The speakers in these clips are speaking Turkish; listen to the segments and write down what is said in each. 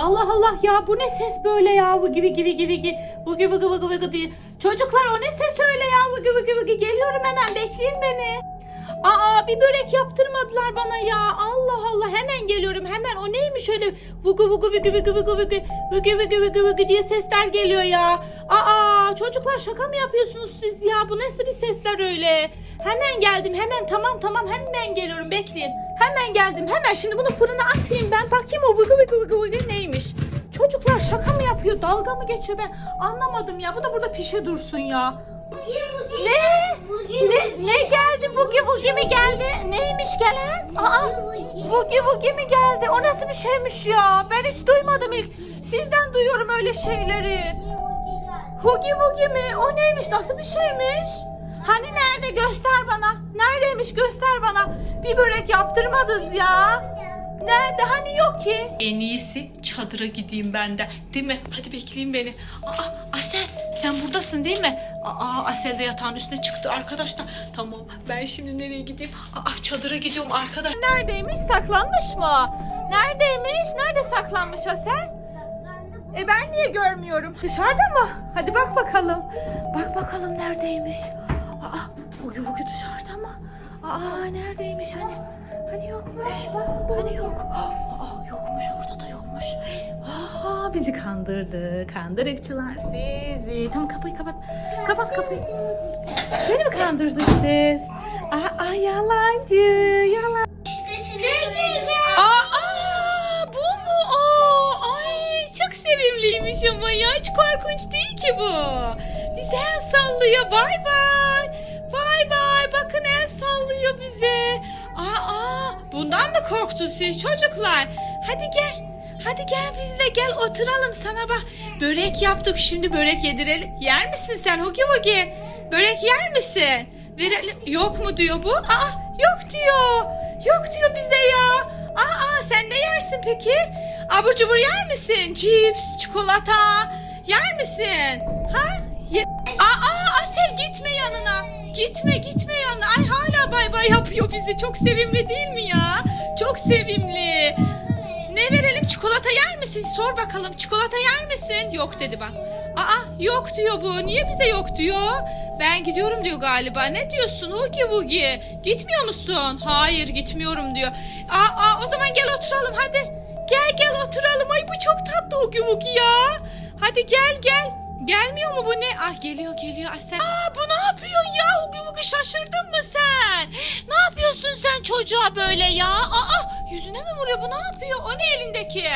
Allah Allah ya bu ne ses böyle ya bu gibi gibi gibi gibi bu gibi gibi gibi gibi. Çocuklar o ne ses öyle ya bu gibi gibi gibi geliyorum hemen bekleyin beni. Aa bir börek yaptırmadılar bana ya. Allah Allah hemen geliyorum hemen. O neymiş öyle vugu vugu vugu vugu vugu vugu vugu vugu vugu vugu diye sesler geliyor ya. Aa çocuklar şaka mı yapıyorsunuz siz ya? Bu nasıl bir sesler öyle? Hemen geldim hemen tamam tamam hemen geliyorum bekleyin. Hemen geldim hemen şimdi bunu fırına atayım ben bakayım vugu neymiş. Çocuklar şaka mı yapıyor dalga mı geçiyor ben anlamadım ya bu da burada pişe dursun ya. Ne? Ne, ne geldi? Bugi bugi mi geldi? Neymiş gelen? Aa, bugi bugi mi geldi? O nasıl bir şeymiş ya? Ben hiç duymadım ilk. Sizden duyuyorum öyle şeyleri. Hugi bugi mi? O neymiş? Nasıl bir şeymiş? Hani nerede? Göster bana. Neredeymiş? Göster bana. Bir börek yaptırmadınız ya. Ki? En iyisi çadıra gideyim ben de. Değil mi? Hadi bekleyin beni. Aa, Asel sen buradasın değil mi? Aa, Asel de yatağın üstüne çıktı arkadaşlar. Tamam ben şimdi nereye gideyim? Aa, çadıra gidiyorum arkadaş. Neredeymiş? Saklanmış mı? Neredeymiş? Nerede saklanmış Asel? E ben niye görmüyorum? Dışarıda mı? Hadi bak bakalım. Bak bakalım neredeymiş. Aa, Vugi Vugi dışarıda mı? Aa neredeymiş hani? Hani yokmuş. Hani yok. Aa bizi kandırdı. Kandırıkçılar sizi. Tamam kapıyı kapat. Kapat kapıyı. Beni mi kandırdınız siz? Aa, aa yalancı. Yalan. Aa, bu mu o? Ay çok sevimliymiş ama ya hiç korkunç değil ki bu. Bize el sallıyor bay bay. Bay bay bakın el sallıyor bize. Aa, bundan mı korktun siz çocuklar? Hadi gel. Hadi gel bizle gel oturalım sana bak. Börek yaptık şimdi börek yedirelim. Yer misin sen Hugi Hugi? Börek yer misin? Verelim. Yok mu diyor bu? Aa yok diyor. Yok diyor bize ya. Aa sen ne yersin peki? Abur cubur yer misin? Cips, çikolata yer misin? Ha? Ye- Aa Asel gitme yanına. Gitme gitme yanına. Ay hala bay bay yapıyor bizi. Çok sevimli değil mi ya? Çok sevimli. Çikolata yer misin? Sor bakalım. Çikolata yer misin? Yok dedi bak. Aa yok diyor bu. Niye bize yok diyor? Ben gidiyorum diyor galiba. Ne diyorsun? Hugi Hugi. Gitmiyor musun? Hayır gitmiyorum diyor. Aa, aa o zaman gel oturalım hadi. Gel gel oturalım. Ay bu çok tatlı Hugi Hugi ya. Hadi gel gel. Gelmiyor mu bu ne? Ah geliyor geliyor. Ah sen... Aa bu ne yapıyor ya? Hugi Hugi şaşırdın mı sen? Ne yapıyorsun sen çocuğa böyle ya? Aa yüzüne mi vuruyor bu ne yapıyor? O ne elindeki?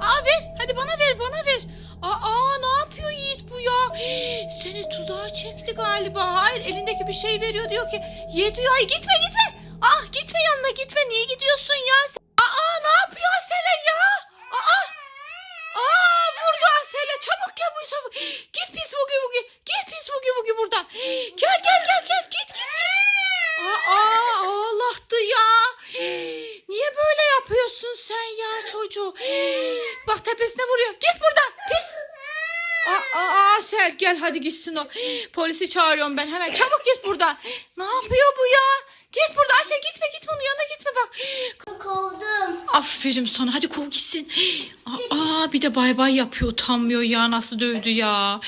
Aa ver hadi bana ver bana ver. Aa ne yapıyor Yiğit bu ya? Hii, Seni tuzağa çekti galiba. Hayır elindeki bir şey veriyor diyor ki ye diyor. Ay gitme gitme. Ah gitme yanına gitme. Niye gidiyorsun ya? Aa ne yapıyor Asele ya? Aa Aa vurdu Asele çabuk gel bu çabuk. Git pis vugi vugi. Git pis vugi vugi buradan. Gel gel gel gel git git git. Aa ağlattı ya. Niye böyle yapıyorsun sen ya çocuğu? Bak tepesine vuruyor. Git buradan pis. Aa, aa, Asel gel hadi gitsin o. Polisi çağırıyorum ben hemen. Çabuk git buradan. Ne yapıyor bu ya? Git burada Asel gitme gitme onun yanına gitme bak. Kovdum. Aferin sana hadi kov gitsin. Aa bir de bay bay yapıyor utanmıyor ya nasıl dövdü ya.